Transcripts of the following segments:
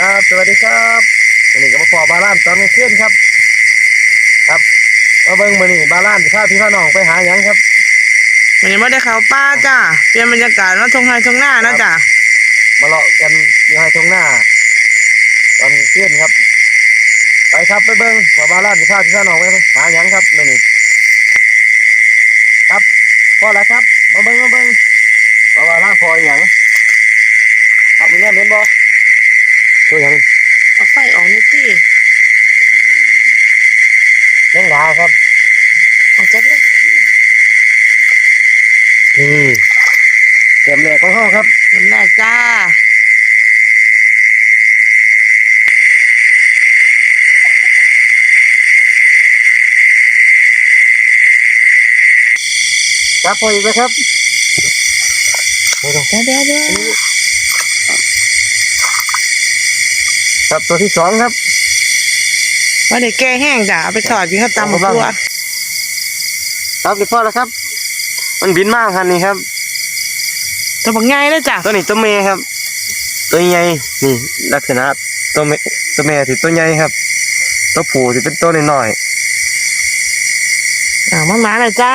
ครับ สวัสดีครับวันนี้ก็มาขอบาลานตอนกลางคืนครับ ครับมาเบิ่งมื้อนี้บาลานสิพาพี่พาน้องไปหาหยังครับ วันนี้ไม่ได้เข้าป้าจ้าเปลี่ยนบรรยากาศมาทงไฮทงหน้านะจ้ามาเลาะกันอยู่ให้ตรงหน้า ตอนกลางคืนครับ ไปครับไปเบิ่งว่าบาลานสิพาพี่พาน้องไปหาหยังครับมื้อนี้ครับพอแล้วครับ มาเบิ่งมาเบิ่งว่าบาลานพออีหยังครับนี่แม่นเห็นบ่ ตัวหยังเอาไฟออกนิดที่แมงดาครับออกจากเลยอืมเต็มแรกของเฮาครับน้ำแรกจ้าครับพออีกแล้วครับไม่ต้องเดี๋ยวเดี๋ยวเดี๋ยว ครับตัวที่สองครับว่าเด็กแก่แห้งจ้าเอาไปทอดกินข้าวตำหมกตัวครับเรียบร้อยแล้วครับ มันบินมากคันนี้ครับ ตัวบักใหญ่เลยจ้าตัวนี้ตัวเมย์ครับ ตัวใหญ่นี่ลักษณะตัวเมตัวเมย์สิตัวใหญ่ครับ ตัวผู้สิเป็นตัวน้อยอ่ามาหมาเลยจ้า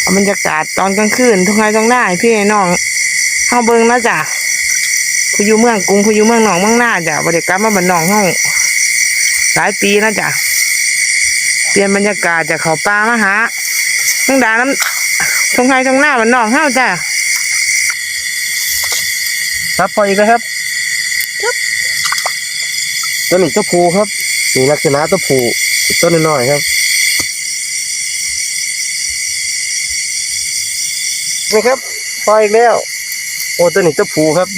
เอาบรรยากาศตอนกลางคืนทุกไฮทงหน้าให้พี่ให้น้องเข้าเบิ้งนะจ้า ผู้อยู่เมืองกรุงผู้อยู่เมืองหนองเมืองหน้าจ้าบริกรรมมาบันนองห้องหลายปีนะจ้าเปลี่ยนบรรยากาศจากเขาป่ามาหาเมืองดาน้ำทงไฮทงหน้าบันนองเฮ้าจ้าๆครับพออีกแล้วครับครับตัวนี้ตัวผู้ครับนี่ลักษณะตัวผู้ตัวน้อยๆครับนี่ครับพออีกแล้ว โอ้ตัวนี้ตัวผู้ครับ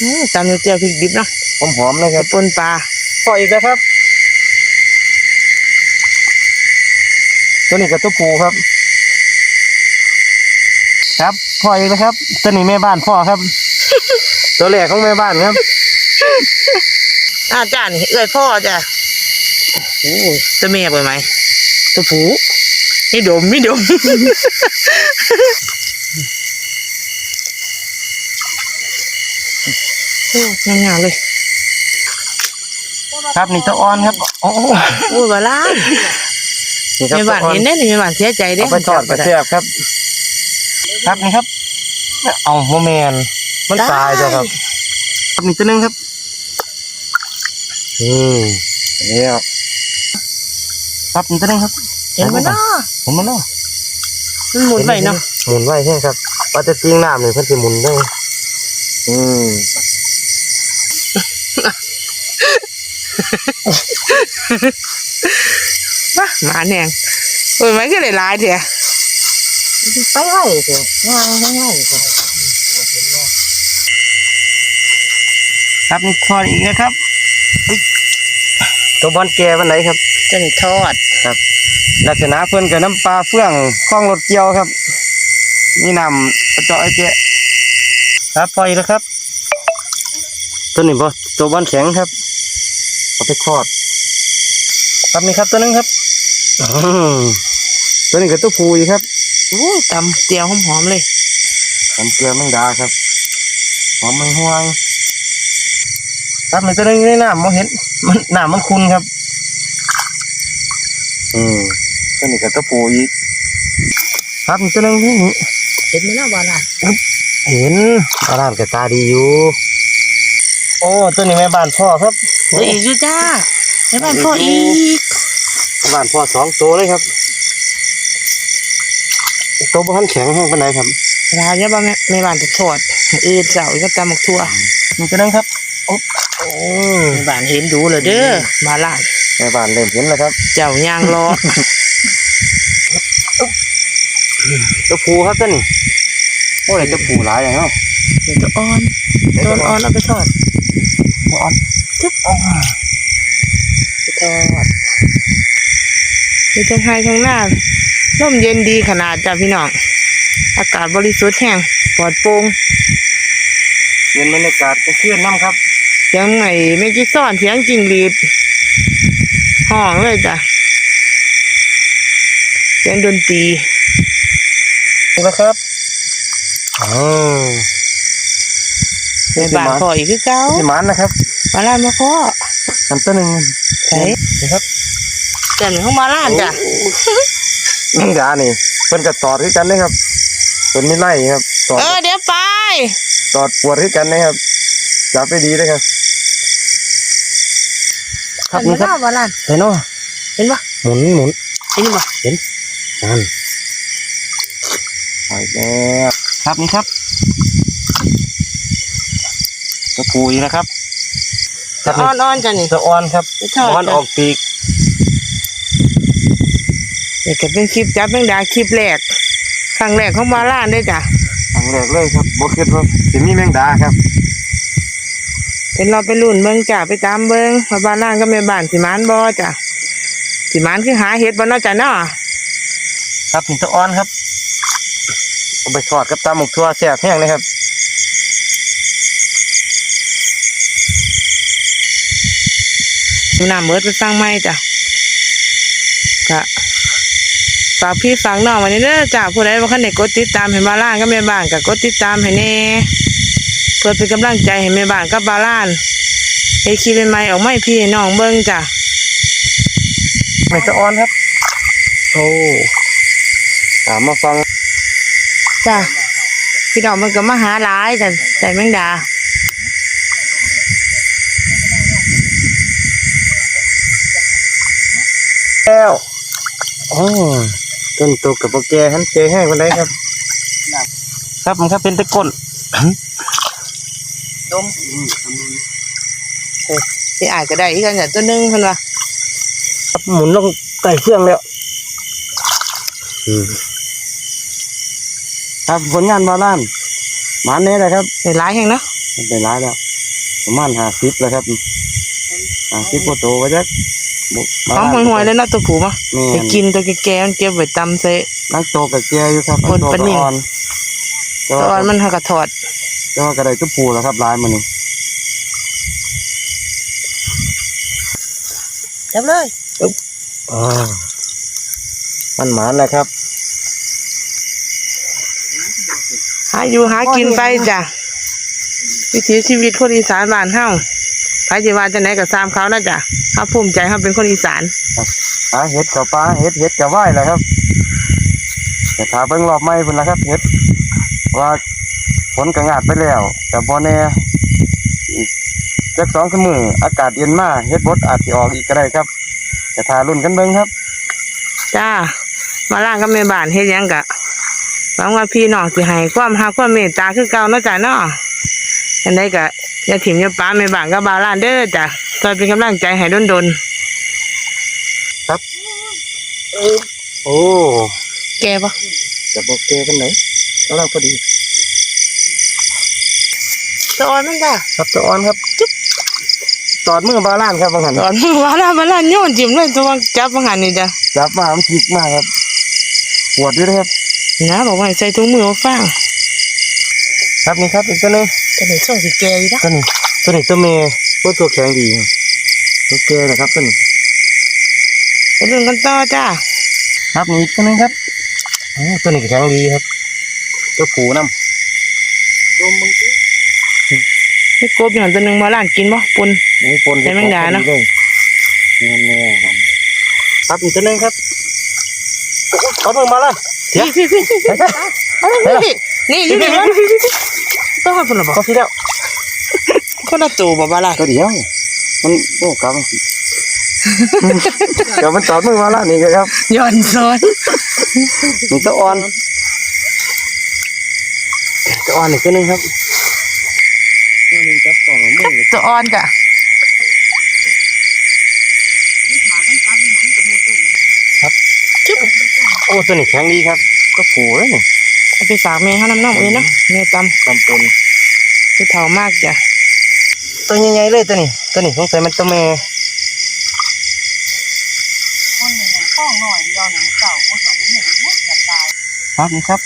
อืมตำเจียวพริกดิบเนาะหอมๆเลยคไปรับปนปลาพออีกแล้วครับ ตัวนี้กับตัวปูครับ ครับพ่ออีกแล้วครับ ตัวนี้แม่บ้านพ่อครับ ตัวแรกของแม่บ้านครับอ่าจ้านี่เอ้ยพ่อจ้าโอ้จะเมียไปไหมตัวผูไม่ดมไม่ดม โอ้งามๆเลยครับนี่ตัวอ่อนครับโอ้โหโอ้ยบาลานนี่ครับแม่ตัวบ้านอ่อนเห็นได้นี่แม่บ้านเสียใจเด้เอาไปทอดกระเทียบครับ ครับนี่ครับเอาโมแมนมันตายจ้ะครับครับนี่ตัวหนึงครับอืมนี่ครับครับนี่ตัวหนึงครับเห็นมันเนาะผมมันเนาะมันหมุนไปเนาะหมุนไว้ใช่ครับว่าจะจริงน้ำนี่เพิ่นสิหมุนได้อืม มาหมาแนงโอ้ยมันก็เลยลายเถอะไปไว้เถอะง่ายง่ายเถอะครับนี่ทอดอีกนะครับตัวบอลแกวันไหนครับจะนี่ทอดครับลักษณะเพิ่นกับน้ำปลาเฟื่องคล้องรถเกี่ยวครับ นี่นำกระเจาะไอ้เจ๊ครับพออีกแล้วครับ ตัวนี้บ่ตัวบอลแข็งครับเอาไปทอด ครับนี่ครับตัวนึงครับอืมตัวนี้ก็ตัวผูอีกครับโอ้ยตำเจียวหอมๆเลยทำเกลือแมงดาครับหอมมันห่วงครับในตัวนึงอยู่ในน้ำมองเห็นมันน้ำมันคุณครับ อืมตัวนี้ก็ตัวผูอีกครับในตัวนึงนี่เห็นไหมเนาะบาลานเห็นอาร้านก็ตาดีอยู่โอ้ตัวนี้แม่บ้านพ่อครับเดี๋ยวอีกอยู่จ้าแม่บ้านพ่ออีกแม่บ้านพ่อสองตัวเลยครับตัวบ้านแข็งแห้งปานใดครับลาเนี่ยบ้านแม่แม่บ้านจะทอดมื้ออื่นเสาร์ก็ตำหมกทั่วนี่ตัวนึงครับโอ้โอ้แม่บ้านเห็นดูเลยเด้อมาลานแม่บ้านเริ่มเห็นแล้วครับ เจ้าย่างรอตัวผูครับตัวนี้โอ้ยตัวผูหลายอย่างเนาะเดี๋ยวตัวอ่อนตัวอ่อนเอาไปทอด ตัวอ่อนจุ๊บอ๋อไปทอดมีทั้งไฮทั้งหน้าร่มเย็นดีขนาดจ้ะพี่น้อง อากาศบริสุทธิ์แห้งปลอดโปร่งเย็นบรรยากาศก็เคลื่อนน้ำครับ เสียงไหนไม่กี่ซ่อนเสียงจิงหรีดห้องเลยจ้ะเสียงดนตรีนี่นะครับอ๋อ ในบ้านพ่ออีกคือเก่าสิหมานนะครับมาล้านมาพ่ออันตัวหนึ่งใส่นะครับเจ้าหนึ่งของมาล้านจ้ะแมงดานี่เพิ่นก็ตอดคือกันนะครับเพิ่นไม่ไล่ครับตอดเออเดี๋ยวไปตอดปวดคือกันนะครับจับไปดีเลยครับครับนี่ครับมาล้านเห็นเนาะเห็นปะหมุนหมุนเห็นปะนั่นไปแล้วครับนี่ครับตะ ปูอีกแล้วครับครับอ่นี่อนๆจ้ะนี่สะออนครับจะทอดออนจ้ะออกปีกนี่ก็เป็นคลิปจับแมงดาคลิปแรกครั้งแรกของมาล้านได้อจ้ะครั้งแรกเลยครับบ่คิดว่าสิมีแมงดาครับเป็นเราไปรุ่นเมืองจ้ะไปตามเบิงว่าบ้านล้านก็แม่บ้านสิมานบ่จ้ะสิมานคือหาเห็ดบ่เนาะจ้ะเนาะครับนี่สะออนครับเอาไปทอดกับตำหมกทั่วแซ่บแห้งเลยครับ ดูน้ำเบิดไปฟังไหมจ้ะก็ฝากพี่ฝากน้องไว้นี่เด้อจ้ะผู้ใดบ่คันได้กดติดตามให้บ้านล้านก็แม่บ้านก็กดติดตามให้แน่เพื่อเป็นกำลังใจให้แม่บ้านกับบ้านล้านเฮ็ดคลิปใหม่ๆออกมาให้พี่ให้น้องเบิ่งจ้ะไม่สะออนครับโอ้ตามมาฟังจ้ะพี่น้องมันก็มาหาหลายแต่ใส่แมงดา แล้ว โอ้ต้นตัวกับโปแกหันเจแห้งคนใดครับ ครับมันครับเป็นตะกร้นดมพี่อายก็ได้อีกอันอย่างตัวหนึงเพิ่นว่าครับหมุนลงใต้เฟืองแล้วอืมครับผลงานบาลานหมันนี้แหละครับได้หลายแห่งเนาะมันเป็นร้ายแล้วประมาณห้าสิบแล้วครับห้าสิบกว่าตัวก็จะบุก หอมห่วยๆเลยเนาะตัวผูมาแม่ไปนกินตัวแก่ๆมันเก็บไว้ตำใส่ นักโตกับเจียอยู่ครับคนนักปะนิ่งอ่อนแต่ตว่าอนมันหากระถอดแต่ว่ากระไดตุ๊ปูแล้วครับลายมันนี่จับเลยอ่ามันหมานนะครับหาอยู่หากินไปจ้ะวิถีชีวิตคนอีสานบ้านเฮา ใครจะว่าจะไหนกับซามเขานะจ้ะเฮาภูมิใจเฮาเป็นคนอีสานหาเห็ดกับปลาเห็ดเห็ดกับว่ายแหละครับแต่ถ้าเบิ่งรอบไม่พุ่นละครับเห็ดว่าฝนกระงาดไปแล้ว แต่พอแน่อีกจักสองสามมืออากาศเย็นมากเห็ดบดอาจจะออกอีกก็ได้ครับแต่ถ้ารุ่นกันเบิ่งครับ จ้า มาล่างกับแม่บ้านเฮ็ดหยังกะหวังว่าพี่น้องสิให้ความรักความเมตตาคือเก่าเนาะจ้ะเนาะอันใดก็อ ย่าถิ่มอย่าป้าแม่บ้านกับบาวล้านเด้อจ้ะคอยเป็นกำลังใจให้ดนโอ้ๆแกบ่จะบอกเกกันไหนกำลังพอดีตอนมันจ้ะครับตัวอ่อนครับจุ๊บตอดมือบาลานครับบางหันตอนว่าล้านบาวล้านโยนจิ้มเลยตัวจับว่าหันนี่จ้ะจับมามันจิกมากครับปวดด้วยนะครับนะบอกว่าให้ใส่ถุงมือมาฟัง ครับนี่ครับอีกตัวหนึงแต่นี่ช่วงสิแกอยู่นะตัวนี้ตัวนี้ตัวเมย์ตัวตัวแข็งดีครับตัวแกนะครับตัวนี้ไปเรื่องกันต่อจ้าครับนี่อีกตัวหนึงครับอ๋อตัวนี้ก็แข็งดีครับตัวผูน้นี่กบอยู่หันตัวหนึงมาล้านกินบ่ปุ่นำนี่ปนใส่แมงดาเนอะเลยแน่ๆครับครับอีกตัวหนึงครับโอ้โหตอดมือมาแล้วพี่พี่พี่พี่ใช่ใช่เอาเลยพี่นี่อยู่นี่มันต้ องให้ปุ่นหรอบ่ก็ที่แล้วคนละตัวบ่บาวล้านตัวเดียว มันโอ้กลับมาสิเดี๋ยวมันตอดมือมาแล้วนี่ก็ครับย้อนสอนนี่ตัวอ่อนตัวอ่อนอีกตัวหนึงครับตัวหนึงจับต่อมือตัวอ่อนจ้ะโอ้ตัวนี้แข็งดีครับ ก็ผูแล้วนี่ เอาไปฝากแม่เฮาน้ำน้องเอ้ยเนาะแม่ตำลำปนคือเฒ่ามากจ้ะตัวใหญ่ๆเลยตัวนี้ ตัวนี้สงสัยมันตัวแม่คนหนึ่งข้องหน่อยเดียวหนึ่งเก่ามาหันหนึ่งมุดอยากตายครับนี่ครับ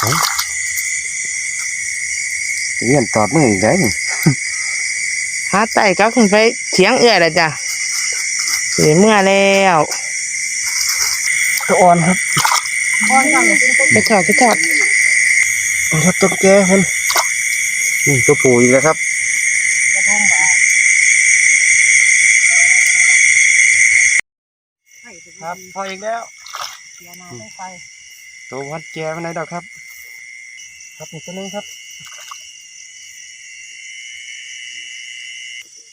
เฮ้ยเรียนตอดมืออีกแล้วนี่หาไต่ก็ขึ้นไปเถียงเอื้อยและจ้ะสิเมื่อแล้วตัวอ่อนครับ ไปถอดไปถอดตัวครับตัวแก่คนนี่ตัวปูอีกแล้วครับกระทงบ่าครับพออีกแล้วเสียนาต้องไปตัววัดแกมันไหนดอกครับ ครับอีกตัวหนึงครับ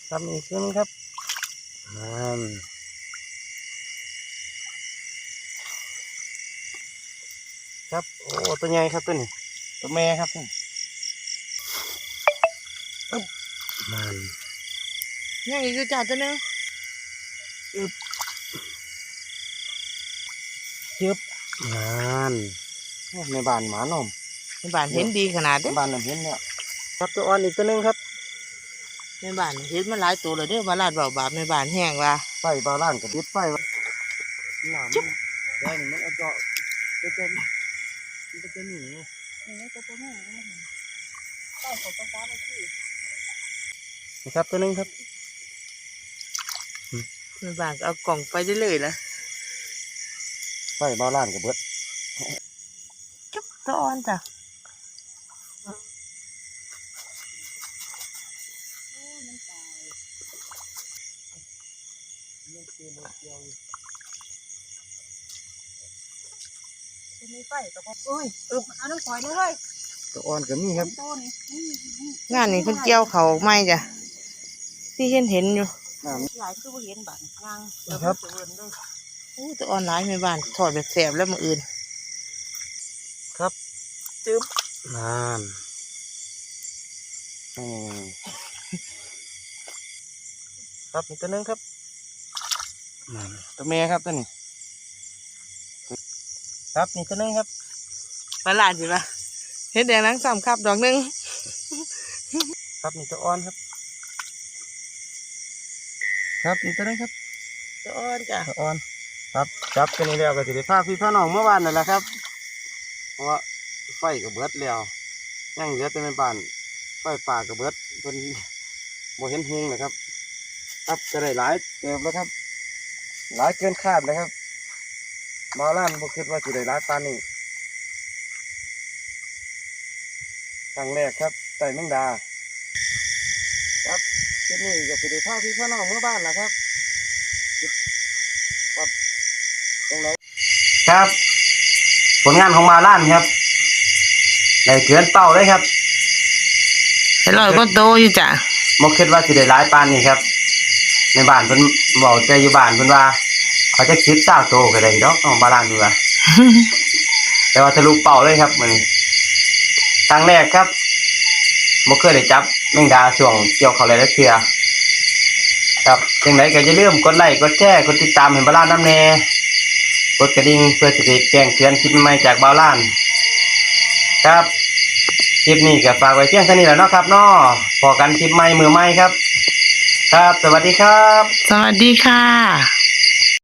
ครับอีกตัวหนึงครับนั่น ครับ โอ้ตัวใหญ่ครับตัวนี้ตัวแม่ครับนี่อึ๊บนั่นยังอีกอยู่จ้าตัวหนึงจึ๊บนั่นโอ้ในบ้านหมาหน่อมในบ้านเห็นดีขนาดในเด้อบ้านนั่นเห็นเนี่ยครับตัวอ่อนอีกตัวหนึงครับในบ้านเห็นมันหลายตัวเลยเด้อมาลาดเบาบาปในบ้านแห้งว่าไฟบาล่านกับดิดไฟวะหนามมันได้นี่มันเอาเจาะจะเป็น มันจะเป็นหนีนะครับตัวหนึงครับในบ้านก็เอากล่องไปได้เลยละไฟบาล่านกับเบิดจุ๊บตัวอ่อนจ้ะมี ไฟกับพ่อโอ้ยเออเอาน้ำฝอยเลยเฮ้ยตัวอ่อนกับมีครับโตนี่งานนี้เพิ่นเกี่ยวเขาไม่จ้ะที่เห็นเห็นอยู่หนามหลายคือบ่เห็นบัตรยางเดี๋ยวครัมันบจะเวินเลยอู้ตัวอ่อนหลายในบ้านถอดแบบแสบแล้วมืออื่นครับจึ๊บนั่นอืมครับอีกตัวหนึงครับนั่นตัวแม่ครับตัวนี้ ครับอีกตัวหนึงครับมาลาดอยู่ละเห็นแดงนังซ้ำครับดอกหนึงครับนี่ตัวอ่อนครับ ครับนี่ตัวนึงครับตัวอ่อนจ้ะตัวอ่อน ครับจับตัวนี้แล้วก็สิได้พาพี่พาน้องเมื่อวานนั่นแหละครับ เพราะว่าไฟกับเบิดแล้วยังเหลือแต่ในบ้านไฟป่ากับเบิดเพิ่นบ่เห็นหุงนะครับ ครับจะได้หลายเติมแล้วครับ หลายเกินคาดเลยครับ มาล้านบ่คิดว่าสิได้หลายปานนี้ครั้งแรกครับใส่แมงดา ครับที่นี่ก็สิได้พาพี่พาน้องเมื่อบ้านนะครับครับตรงไหนครับ ผลงานของมาล้านครับได้เกินเป้าเลยครับเห็นรอยก็โตอยู่จ้ะมกคิดว่าสิได้หลายปานนี่ครับ ในบ้านเพิ่นบอกใจอยู่บ้านเพิ่นว่า เขาจะคิดสร้างโตก็ได้ดอกของบาลานดูว่าแต่ว่าทะลุเป้าเลยครับมันครั้งแรกครับบ่เคยได้จับแมงดาช่วงเกี่ยวเขาเลยแล้วเทื่อครับจังไดก็อย่าลืมกดไลค์กดแชร์กดติดตามให้บาลานน้ำแน่กดกระดิ่งเพื่อจะได้แจ้งเตือนคลิปใหม่จากบาลาน ครับคลิปนี้ก็ฝากไว้เพียงเท่านี้แหล้วเนาะครับเนาะพอกันคลิปใหม่มือใหม่ครับ ครับ สวัสดีครับ สวัสดีค่ะ